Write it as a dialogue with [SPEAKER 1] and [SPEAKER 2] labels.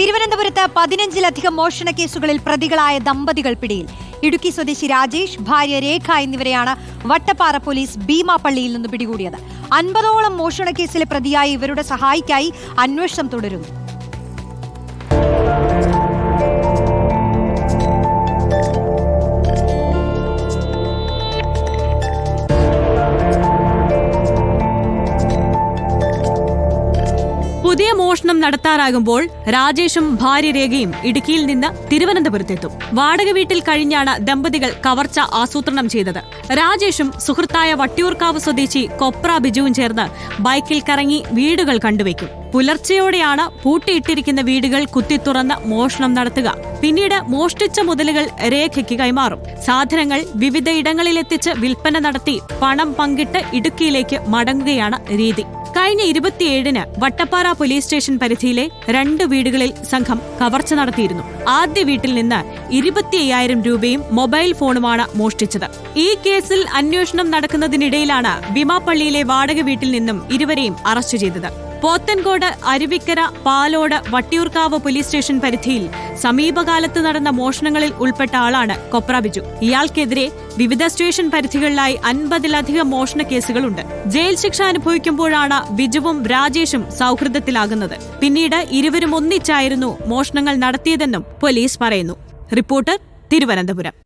[SPEAKER 1] തിരുവനന്തപുരത്ത് പതിനഞ്ചിലധികം മോഷണ കേസുകളിൽ പ്രതികളായ ദമ്പതികൾ പിടിയിൽ. ഇടുക്കി സ്വദേശി രാജേഷ് ഭാര്യ രേഖ എന്നിവരെയാണ് വട്ടപ്പാറ പോലീസ് ഭീമാപ്പള്ളിയിൽ നിന്ന് പിടികൂടിയത്. അൻപതോളം മോഷണ കേസിലെ പ്രതിയായി ഇവരുടെ സഹായിക്കായി അന്വേഷണം തുടരുന്നു.
[SPEAKER 2] പുതിയ മോഷണം നടത്താറാകുമ്പോൾ രാജേഷും ഭാര്യ രേഖയും ഇടുക്കിയിൽ നിന്ന് തിരുവനന്തപുരത്തെത്തും. വാടക വീട്ടിൽ കഴിഞ്ഞാണ് ദമ്പതികൾ കവർച്ച ആസൂത്രണം ചെയ്തത്. രാജേഷും സുഹൃത്തായ വട്ടിയൂർക്കാവ് സ്വദേശി കൊപ്ര ബിജുവും ചേർന്ന് ബൈക്കിൽ കറങ്ങി വീടുകൾ കണ്ടുവയ്ക്കും. പുലർച്ചെയോടെയാണ് പൂട്ടിയിട്ടിരിക്കുന്ന വീടുകൾ കുത്തി തുറന്ന് മോഷണം നടത്തുക. പിന്നീട് മോഷ്ടിച്ച മുതലുകൾ രേഖയ്ക്ക് കൈമാറും. സാധനങ്ങൾ വിവിധ ഇടങ്ങളിലെത്തിച്ച് വിൽപ്പന നടത്തി പണം പങ്കിട്ട് ഇടുക്കിയിലേക്ക് മടങ്ങുകയാണ് രീതി. കഴിഞ്ഞ ഇരുപത്തിയേഴിന് വട്ടപ്പാറ പോലീസ് സ്റ്റേഷൻ പരിധിയിലെ രണ്ട് വീടുകളിൽ സംഘം കവർച്ച നടത്തിയിരുന്നു. ആദ്യ വീട്ടിൽ നിന്ന് ഇരുപത്തിയ്യായിരം രൂപയും മൊബൈൽ ഫോണുമാണ് മോഷ്ടിച്ചത്. ഈ കേസിൽ അന്വേഷണം നടക്കുന്നതിനിടയിലാണ് ബിമാപ്പള്ളിയിലെ വാടക വീട്ടിൽ നിന്നും ഇരുവരെയും അറസ്റ്റ് ചെയ്തത്. പോത്തൻകോട് അരുവിക്കര പാലോട് വട്ടിയൂർക്കാവ് പോലീസ് സ്റ്റേഷൻ പരിധിയിൽ സമീപകാലത്ത് നടന്ന മോഷണങ്ങളിൽ ഉൾപ്പെട്ട ആളാണ് കൊപ്ര ബിജു. ഇയാൾക്കെതിരെ വിവിധ സ്റ്റേഷൻ പരിധികളിലായി അൻപതിലധികം മോഷണ കേസുകളുണ്ട്. ജയിൽ ശിക്ഷ അനുഭവിക്കുമ്പോഴാണ് ബിജുവും രാജേഷും സൗഹൃദത്തിലാകുന്നത്. പിന്നീട് ഇരുവരും ഒന്നിച്ചായിരുന്നു മോഷണങ്ങൾ നടത്തിയതെന്നും പോലീസ് പറയുന്നു. റിപ്പോർട്ടർ തിരുവനന്തപുരം.